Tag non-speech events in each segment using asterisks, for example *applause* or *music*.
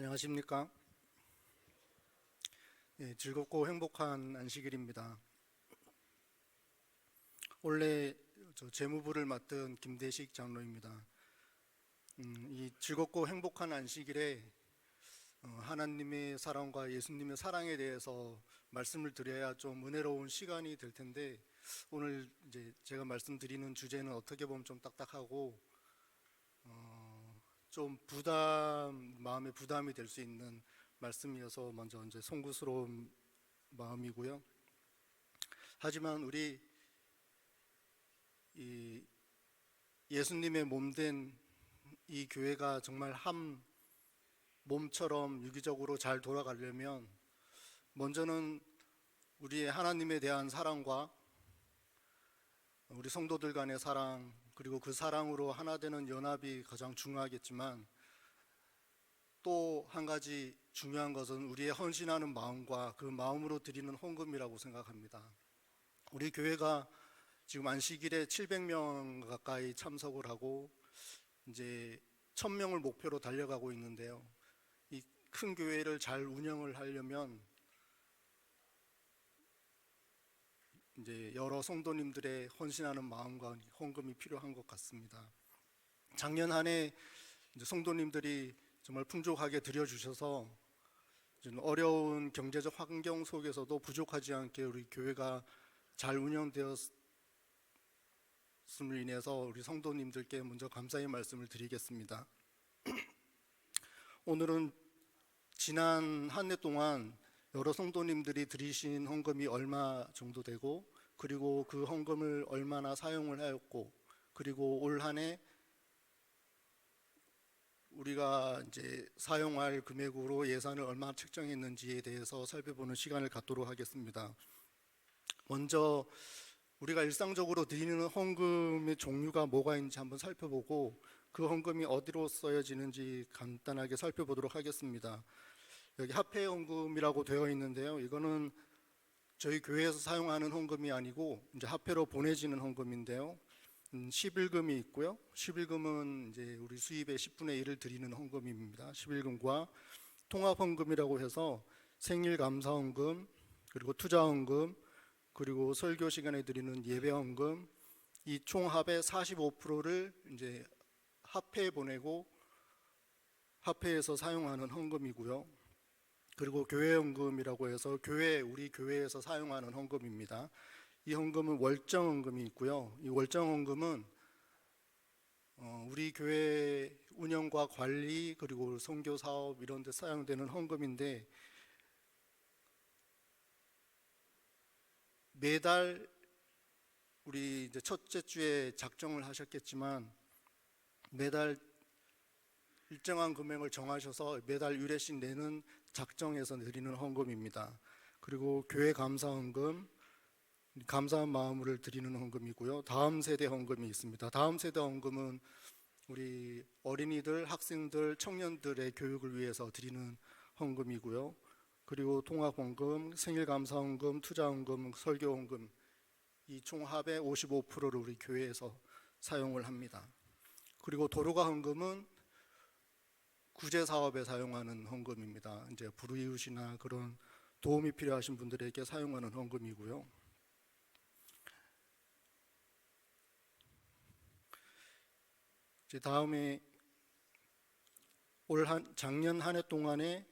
안녕하십니까? 예, 즐겁고 행복한 안식일입니다. 원래 저 재무부를 맡은 김대식 장로입니다. 음, 이 즐겁고 행복한 안식일에 어, 하나님의 사랑과 예수님의 사랑에 대해서 말씀을 드려야 좀 은혜로운 시간이 될 텐데 오늘 이제 제가 말씀드리는 주제는 어떻게 보면 좀 딱딱하고 어, 좀 부담 마음의 부담이 될 수 있는 말씀이어서 먼저 이제 송구스러운 마음이고요. 하지만 우리 이 예수님의 몸된 이 교회가 정말 한 몸처럼 유기적으로 잘 돌아가려면 먼저는 우리의 하나님에 대한 사랑과 우리 성도들 간의 사랑 그리고 그 사랑으로 하나 되는 연합이 가장 중요하겠지만 또 한 가지 중요한 것은 우리의 헌신하는 마음과 그 마음으로 드리는 헌금이라고 생각합니다. 우리 교회가 지금 안식일에 700명 가까이 참석을 하고 이제 1000명을 목표로 달려가고 있는데요. 이 큰 교회를 잘 운영을 하려면 이제 여러 성도님들의 헌신하는 마음과 헌금이 필요한 것 같습니다. 작년 한 해 성도님들이 정말 풍족하게 드려주셔서 좀 어려운 경제적 환경 속에서도 부족하지 않게 우리 교회가 잘 운영되었음을 인해서 우리 성도님들께 먼저 감사의 말씀을 드리겠습니다. *clears throat* 오늘은 지난 한 해 동안 여러 성도님들이 드리신 헌금이 얼마 정도 되고 그리고 그 헌금을 얼마나 사용을 하였고 그리고 올 한 해 우리가 이제 사용할 금액으로 예산을 얼마나 책정했는지에 대해서 살펴보는 시간을 갖도록 하겠습니다. 먼저 우리가 일상적으로 드리는 헌금의 종류가 뭐가 있는지 한번 살펴보고 그 헌금이 어디로 써여지는지 간단하게 살펴보도록 하겠습니다. 여기 합회 헌금이라고 되어 있는데요. 이거는 저희 교회에서 사용하는 헌금이 아니고 이제 합회로 보내지는 헌금인데요. 음, 11금이 있고요. 11금은 이제 우리 수입의 10분의 1을 드리는 헌금입니다. 11금과 통합 헌금이라고 해서 생일 감사 헌금, 그리고 투자 헌금, 그리고 설교 시간에 드리는 예배 헌금 이 총 합의 45%를 이제 합회에 보내고 합회에서 사용하는 헌금이고요. 그리고 교회 헌금이라고 해서 교회 우리 교회에서 사용하는 헌금입니다. 이 헌금은 월정 헌금이 있고요. 이 월정 헌금은 어, 우리 교회 운영과 관리 그리고 선교 사업 이런 데 사용되는 헌금인데 매달 우리 이제 첫째 주에 작정을 하셨겠지만 매달 일정한 금액을 정하셔서 매달 유례씩 내는 작정해서 드리는 헌금입니다. 그리고 교회 감사 헌금, 감사한 마음을 드리는 헌금이고요. 다음 세대 헌금이 있습니다. 다음 세대 헌금은 우리 어린이들, 학생들, 청년들의 교육을 위해서 드리는 헌금이고요. 그리고 통합 헌금, 생일 감사 헌금, 투자 헌금, 설교 헌금 이 총 합의 55%를 우리 교회에서 사용을 합니다. 그리고 도로가 헌금은 구제 사업에 사용하는 헌금입니다. 이제 불이웃이나 그런 도움이 필요하신 분들에게 사용하는 헌금이고요. 이제 다음에 올 한 작년 한 해 동안에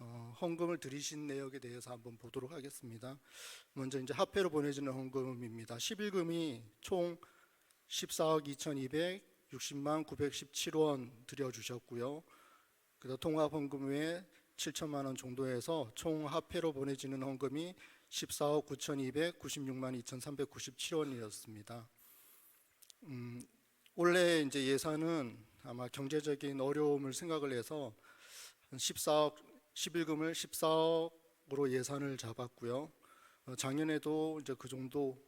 어, 헌금을 들이신 내역에 대해서 한번 보도록 하겠습니다. 먼저 이제 합회로 보내지는 헌금입니다. 11금이 총 14억 2,260만 917원 들여주셨고요. 그다음 통합 헌금 외에 7천만 원 정도에서 총 합회로 보내지는 헌금이 14억 9,296만 2,397원이었습니다. 음, 올해 이제 예산은 아마 경제적인 어려움을 생각을 해서 14억 11금을 14억으로 예산을 잡았고요. 어, 작년에도 이제 그 정도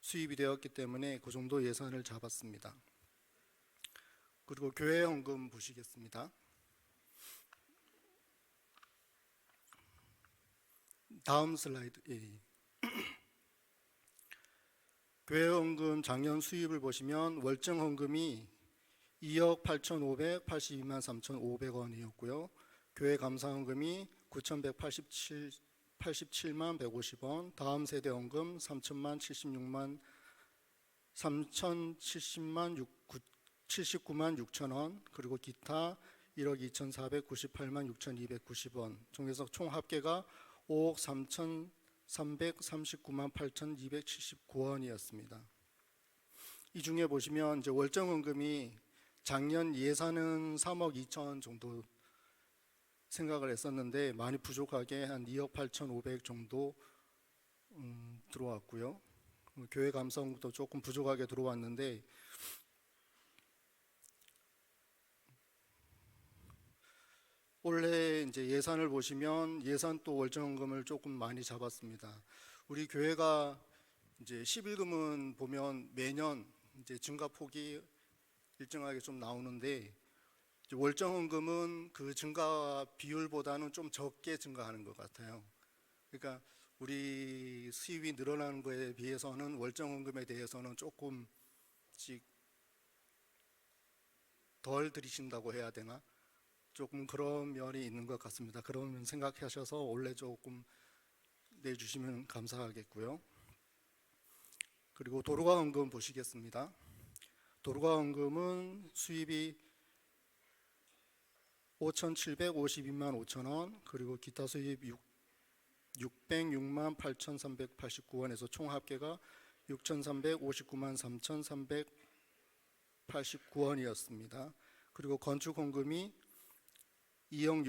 수입이 되었기 때문에 그 정도 예산을 잡았습니다. 그리고 교회 헌금 보시겠습니다. 다음 슬라이드. 예. *clears throat* 교회 헌금 작년 수입을 보시면 월정 헌금이 2억 8,582만 3,500원이었고요. 교회 9,187 87만 150원, 다음 세대 원금 3천만 76만 3,070만 6, 79만 6천 원, 그리고 기타 1억 2,498만 6,290원, 중에서 총 합계가 5억 3,339만 8,279원이었습니다. 이 중에 보시면 이제 월정 원금이 작년 예산은 3억 2천 정도 생각을 했었는데 많이 부족하게 한 2억 8,500 정도 음, 들어왔고요. 음, 교회 감성도 조금 부족하게 들어왔는데 올해 이제 예산을 보시면 예산 또 월정금을 조금 많이 잡았습니다. 우리 교회가 이제 11금은 보면 매년 이제 증가 폭이 일정하게 좀 나오는데 월정원금은 그 증가 비율보다는 좀 적게 증가하는 것 같아요. 그러니까 우리 수입이 늘어나는 거에 비해서는 월정원금에 대해서는 조금씩 덜 들이신다고 해야 되나? 조금 그런 면이 있는 것 같습니다. 그런 생각하셔서 올해 조금 내주시면 감사하겠고요. 그리고 도로가 원금 보시겠습니다. 도로가 원금은 수입이 5,752만 5천 원 그리고 기타 수입 6, 606만 8,389원에서 총 합계가 6,359만 3,389원이었습니다. 그리고 건축 원금이 2억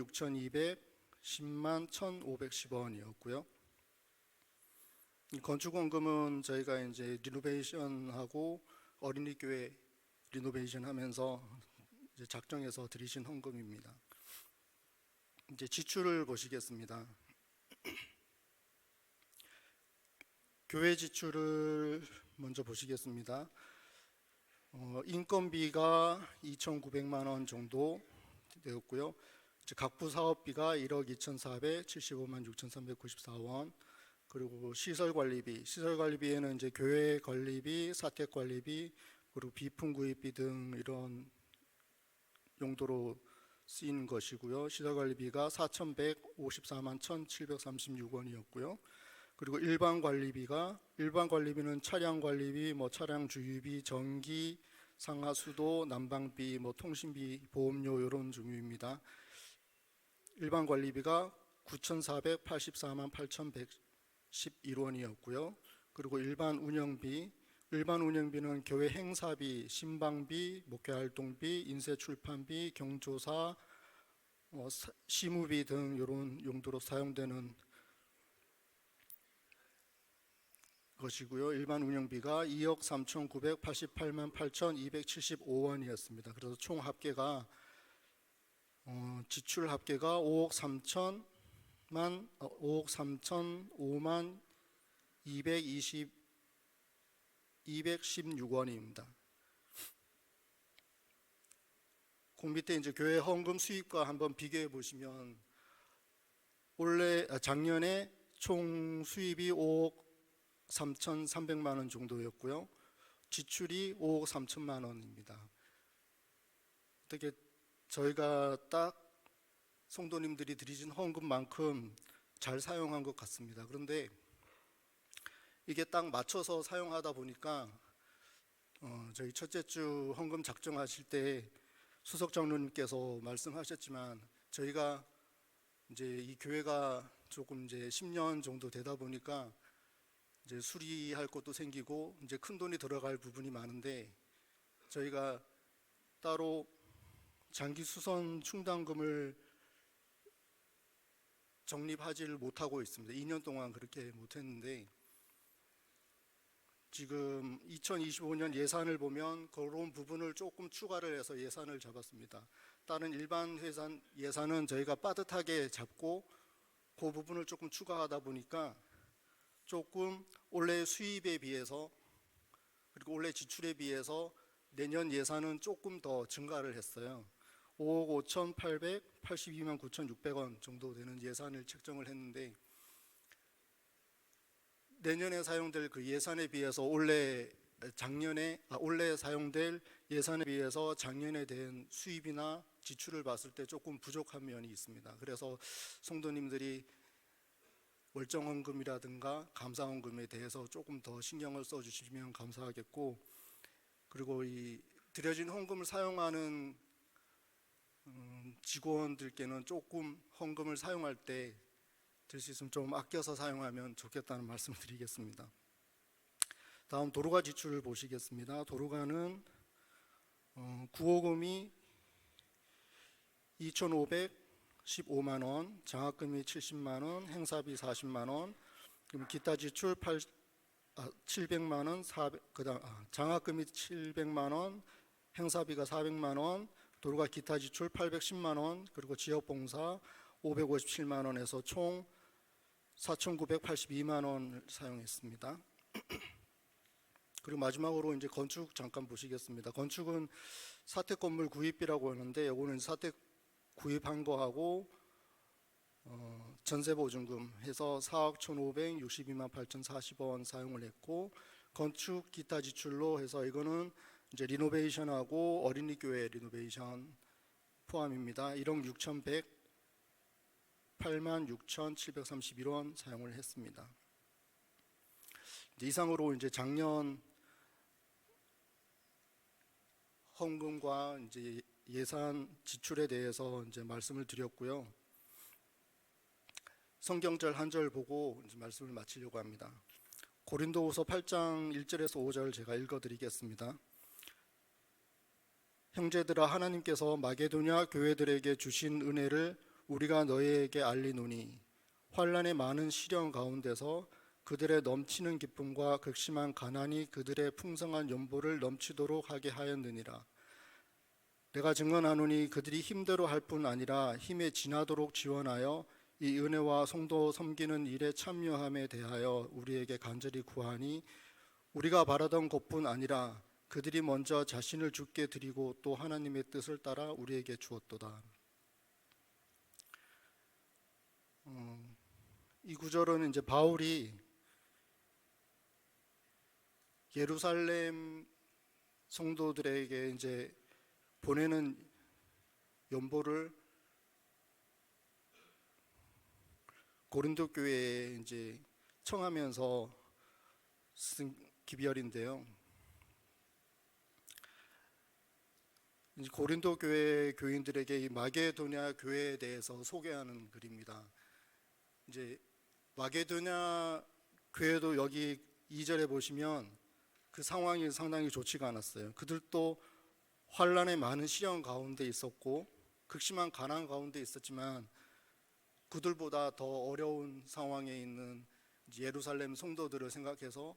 6,210만 1,510원이었고요. 이 건축 원금은 저희가 이제 리노베이션하고 어린이 교회 리노베이션 하면서 이제 작정해서 드리신 헌금입니다. 이제 지출을 보시겠습니다. *clears throat* 교회 지출을 먼저 보시겠습니다. 어, 인건비가 2,900만 원 정도 되었고요. 각부 사업비가 1억 2,475만 6,394원. 그리고 시설 관리비, 시설 관리비에는 이제 교회 관리비, 사택 관리비, 그리고 비품 구입비 등 이런 용도로 쓰이는 것이고요. 시설 관리비가 4,154만 1,736원이었고요. 그리고 일반 관리비가 일반 관리비는 차량 관리비, 뭐 차량 주유비, 전기, 상하수도, 난방비, 뭐 통신비, 보험료 이런 종류입니다. 일반 관리비가 9,484만 8,111원이었고요. 그리고 일반 운영비, 일반 운영비는 교회 행사비, 신방비, 목회 활동비, 인쇄 출판비, 경조사, 어, 사- 시무비 등 이런 용도로 사용되는 것이고요. 일반 운영비가 2억 3,988만 8,275원이었습니다. 그래서 총 합계가 어, 지출 합계가 5억 3천만 어, 5억 3천 5만 220 216원입니다. 그 밑에 이제 교회 헌금 수입과 한번 비교해 보시면 올해 아, 작년에 총 수입이 5억 3,300만 원 정도였고요. 지출이 5억 3천만 원입니다. 어떻게 저희가 딱 성도님들이 드리신 헌금만큼 잘 사용한 것 같습니다. 그런데 이게 딱 맞춰서 사용하다 보니까 어, 저희 첫째 주 헌금 작정하실 때 수석 장로님께서 말씀하셨지만 저희가 이제 이 교회가 조금 이제 10년 정도 되다 보니까 이제 수리할 것도 생기고 이제 큰 돈이 들어갈 부분이 많은데 저희가 따로 장기 수선 충당금을 적립하지를 못하고 있습니다. 2년 동안 그렇게 못했는데 지금 2025년 예산을 보면 그런 부분을 조금 추가를 해서 예산을 잡았습니다. 다른 일반 회산 예산은 저희가 빠듯하게 잡고 그 부분을 조금 추가하다 보니까 조금 올해 수입에 비해서 그리고 올해 지출에 비해서 내년 예산은 조금 더 증가를 했어요. 5억 5,882만 9,600원 정도 되는 예산을 책정을 했는데 내년에 사용될 그 예산에 비해서 올해 작년에 아, 올해 사용될 예산에 비해서 작년에 대한 수입이나 지출을 봤을 때 조금 부족한 면이 있습니다. 그래서 성도님들이 월정헌금이라든가 감사헌금에 대해서 조금 더 신경을 써주시면 감사하겠고 그리고 이 드려진 헌금을 사용하는 음, 직원들께는 조금 헌금을 사용할 때 될수 있으면 좀 아껴서 사용하면 좋겠다는 말씀을 드리겠습니다. 다음 도로가 지출을 보시겠습니다. 도로가는 어, 구호금이 2,515만 원, 장학금이 70만 원, 행사비 40만 원, 그럼 기타 지출 8, 아, 700만 원, 400, 그다음 아, 장학금이 700만 원, 행사비가 400만 원, 도로가 기타 지출 810만 원, 그리고 지역 봉사 557만 원에서 총 4,982만 원을 사용했습니다. *clears throat* 그리고 마지막으로 이제 건축 잠깐 보시겠습니다. 건축은 사택 건물 구입비라고 하는데 이거는 사택 구입한 거하고 어, 전세 보증금 해서 4억 1,562만 8,040원 사용을 했고 건축 기타 지출로 해서 이거는 이제 리노베이션하고 어린이 교회 리노베이션 포함입니다. 1억 6,100 8만 6,731원 사용을 했습니다. 이상으로 이제 작년 헌금과 이제 예산 지출에 대해서 이제 말씀을 드렸고요. 성경절 한 절 보고 이제 말씀을 마치려고 합니다. 고린도후서 8장 1절에서 5절 제가 읽어 드리겠습니다. 형제들아 하나님께서 마게도냐 교회들에게 주신 은혜를 우리가 너희에게 알리노니 환란의 많은 시련 가운데서 그들의 넘치는 기쁨과 극심한 가난이 그들의 풍성한 연보를 넘치도록 하게 하였느니라. 내가 증언하노니 그들이 힘대로 할 뿐 아니라 힘에 지나도록 지원하여 이 은혜와 성도 섬기는 일에 참여함에 대하여 우리에게 간절히 구하니 우리가 바라던 것뿐 아니라 그들이 먼저 자신을 주께 드리고 또 하나님의 뜻을 따라 우리에게 주었도다. 어, 이 구절은 이제 바울이 예루살렘 성도들에게 이제 보내는 연보를 고린도 교회에 이제 청하면서 쓴 기별인데요. 고린도 교회 교인들에게 이 마게도냐 교회에 대해서 소개하는 글입니다. 이제 마게도냐 교회도 여기 2절에 보시면 그 상황이 상당히 좋지가 않았어요. 그들도 환란의 많은 시련 가운데 있었고 극심한 가난 가운데 있었지만 그들보다 더 어려운 상황에 있는 예루살렘 성도들을 생각해서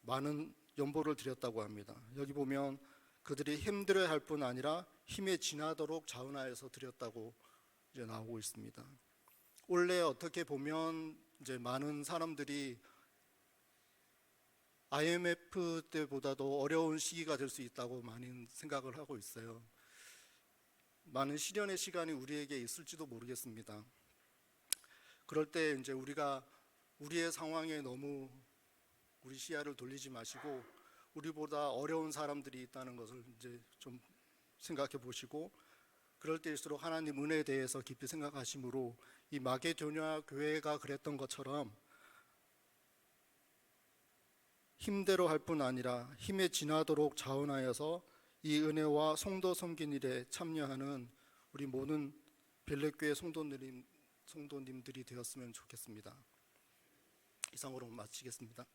많은 연보를 드렸다고 합니다. 여기 보면 그들이 힘들어 할 뿐 아니라 힘에 지나도록 자원하여서 드렸다고 이제 나오고 있습니다. 원래 어떻게 보면 이제 많은 사람들이 IMF 때보다도 어려운 시기가 될 수 있다고 많이 생각을 하고 있어요. 많은 시련의 시간이 우리에게 있을지도 모르겠습니다. 그럴 때 이제 우리가 우리의 상황에 너무 우리 시야를 돌리지 마시고 우리보다 어려운 사람들이 있다는 것을 이제 좀 생각해 보시고 그럴 때일수록 하나님 은혜에 대해서 깊이 생각하심으로 이 마게도냐 교회가 그랬던 것처럼 힘대로 할 뿐 아니라 힘에 지나도록 자원하여서 이 은혜와 성도 섬긴 일에 참여하는 우리 모든 벨렛교회 성도님, 성도님들이 되었으면 좋겠습니다. 이상으로 마치겠습니다.